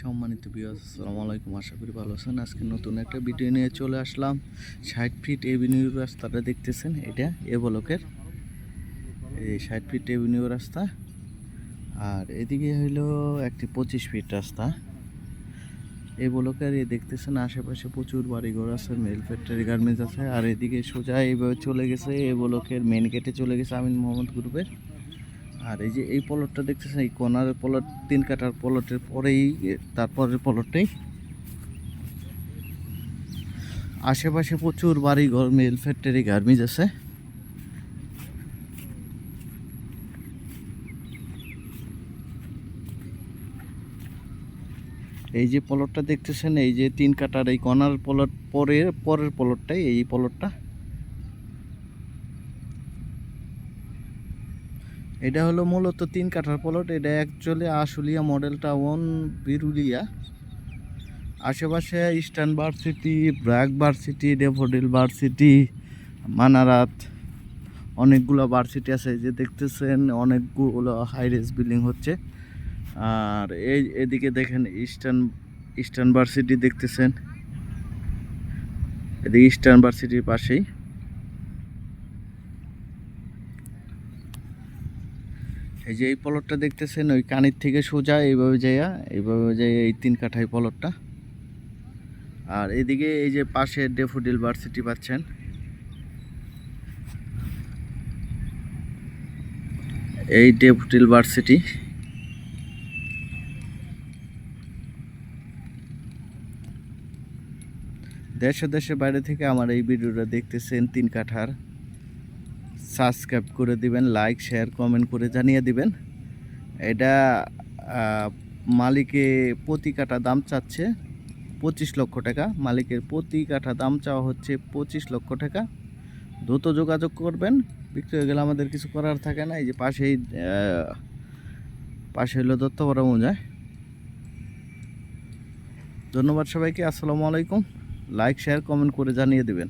সম্মানিত বিয়াস আসসালামু আলাইকুম। আশা করি ভালো আছেন। আজকে নতুন একটা ভিডিও নিয়ে চলে আসলাম। ষাট ফিট এভিনিউ রাস্তাটা দেখতেছেন? এটা এ ব্লকের, এই ষাট ফিট এভিনিউ রাস্তা। আর এদিকে হইল একটি পঁচিশ ফিট রাস্তা। এই ব্লকের এই দেখতেছেন, আশেপাশে প্রচুর বাড়িঘর আছে মেল ফ্যাক্টরি গার্মেন্টস আছে। আর এদিকে সোজা এইভাবে চলে গেছে, এ ব্লকের মেন গেটে চলে গেছে আমিন মোহাম্মদ গ্রুপের আর এই যে এই পলটটা দেখতেছেন, এই কোনার পলট তিন কাটার পলটের পরেই, তারপরের পলটটাই আশেপাশে প্রচুর বাড়ি ঘর মেল ফ্যাক্টরি গার্মেন্টস আছে। এই যে পলটটা দেখতেছেন, এই যে তিন কাটার এই কর্নার পলট পরের পরের পলটটাই এই পলটটা এটা হলো মূলত তিন কাঠার প্লট এটা অ্যাকচুয়ালি আশুলিয়া মডেলটা ওয়ান বিরুলিয়া। আশেপাশে eastern varsity BRAC varsity Daffodil varsity Manarat, অনেকগুলো ভার্সিটি আছে যে দেখতেছেন, অনেকগুলো হাই রেস বিল্ডিং হচ্ছে। আর এই এদিকে দেখেন ইস্টার্ন ইস্টার্ন ভার্সিটি দেখতেছেন। এদিকে ইস্টার্ন ভার্সিটির পাশেই। এই যে এই পলটটা দেখতেছেন, ওই কানির থেকে সোজা এইভাবে যাইয়া, এইভাবে যাই এই তিন কাঠাই পলটটা। আর এদিকে এই যে পাশে ডেফোডিল ভার্সিটি পাচ্ছেন। এই ডেফোডিল ভার্সিটি। দেশে দেশে বাইরে থেকে আমার এই ভিডিওটা দেখতেছেন তিন কাঠার। সাবস্ক্রাইব করে দিবেন, লাইক, শেয়ার, কমেন্ট করে জানিয়ে দিবেন। এটা মালিকে প্রতি কাঠা দাম চাচ্ছে পঁচিশ লক্ষ টাকা। মালিকের প্রতি কাঠা দাম চাওয়া হচ্ছে পঁচিশ লক্ষ টাকা। দ্রুত যোগাযোগ করবেন। বিক্রি হয়ে গেলে আমাদের কিছু করার থাকে না। এই যে পাশেই পাশে হলো দত্তপাড়া মৌজায়। ধন্যবাদ সবাইকে। আসসালামু আলাইকুম। লাইক, শেয়ার, কমেন্ট করে জানিয়ে দেবেন।